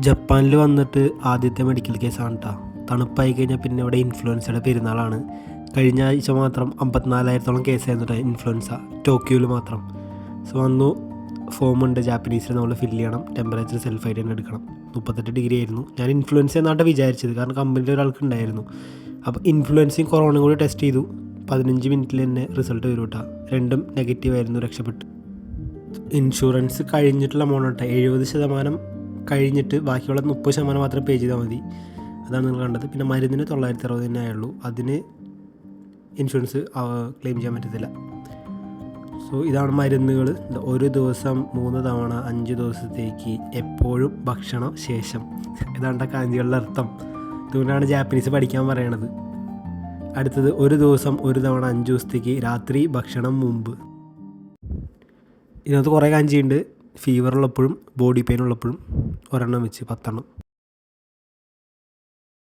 ജപ്പാനിൽ വന്നിട്ട് ആദ്യത്തെ മെഡിക്കൽ കേസാണ് കേട്ടോ തണുപ്പായി കഴിഞ്ഞാൽ പിന്നെ ഇവിടെ ഇൻഫ്ലുവൻസയുടെ പെരുന്നാളാണ്. കഴിഞ്ഞ ആഴ്ച മാത്രം അമ്പത്തിനാലായിരത്തോളം കേസായിരുന്നു കേട്ടോ ഇൻഫ്ലുവൻസ ടോക്കിയോയിൽ മാത്രം. സോ വന്നു. ഫോമുണ്ട് ജാപ്പനീസിൽ നമ്മൾ ഫില്ല് ചെയ്യണം. ടെമ്പറേച്ചർ സെൽഫ് ഐഡി തന്നെ എടുക്കണം. മുപ്പത്തെട്ട് ഡിഗ്രി ആയിരുന്നു. ഞാൻ ഇൻഫ്ലുവൻസ എന്നാണ് വിചാരിച്ചത്. കാരണം കമ്പനിയിൽ ഒരാൾക്ക് ഉണ്ടായിരുന്നു. അപ്പോൾ ഇൻഫ്ലുവൻസയും കൊറോണയും കൂടി ടെസ്റ്റ് ചെയ്തു. പതിനഞ്ച് മിനിറ്റിൽ തന്നെ റിസൾട്ട് വരും കേട്ടോ രണ്ടും നെഗറ്റീവ് ആയിരുന്നു രക്ഷപ്പെട്ടു. ഇൻഷുറൻസ് കഴിഞ്ഞിട്ടുള്ള എമൗണ്ട് കേട്ടോ എഴുപത് ശതമാനം കഴിഞ്ഞിട്ട് ബാക്കിയുള്ള മുപ്പത് ശതമാനം മാത്രം പേ ചെയ്താൽ മതി. അതാണ് നിങ്ങൾ കണ്ടത്. പിന്നെ മരുന്നിന് തൊള്ളായിരത്തി അറുപത് തന്നെ ആയുള്ളൂ. അതിന് ഇൻഷുറൻസ് ക്ലെയിം ചെയ്യാൻ പറ്റത്തില്ല. സോ ഇതാണ് മരുന്നുകൾ. ഒരു ദിവസം മൂന്ന് തവണ അഞ്ച് ദിവസത്തേക്ക് എപ്പോഴും ഭക്ഷണം ശേഷം. ഇതാണ്ട കാഞ്ചികളുടെ അർത്ഥം. ഇതുകൊണ്ടാണ് ജാപ്പനീസ് പഠിക്കാൻ പറയണത്. അടുത്തത് ഒരു ദിവസം ഒരു തവണ അഞ്ച് ദിവസത്തേക്ക് രാത്രി ഭക്ഷണം മുമ്പ്. ഇതിനകത്ത് കുറേ കാഞ്ചിയുണ്ട്. ഫീവർ ഉള്ളപ്പോഴും ബോഡി പെയിൻ ഉള്ളപ്പോഴും ഒരെണ്ണം വെച്ച് പത്തെണ്ണം.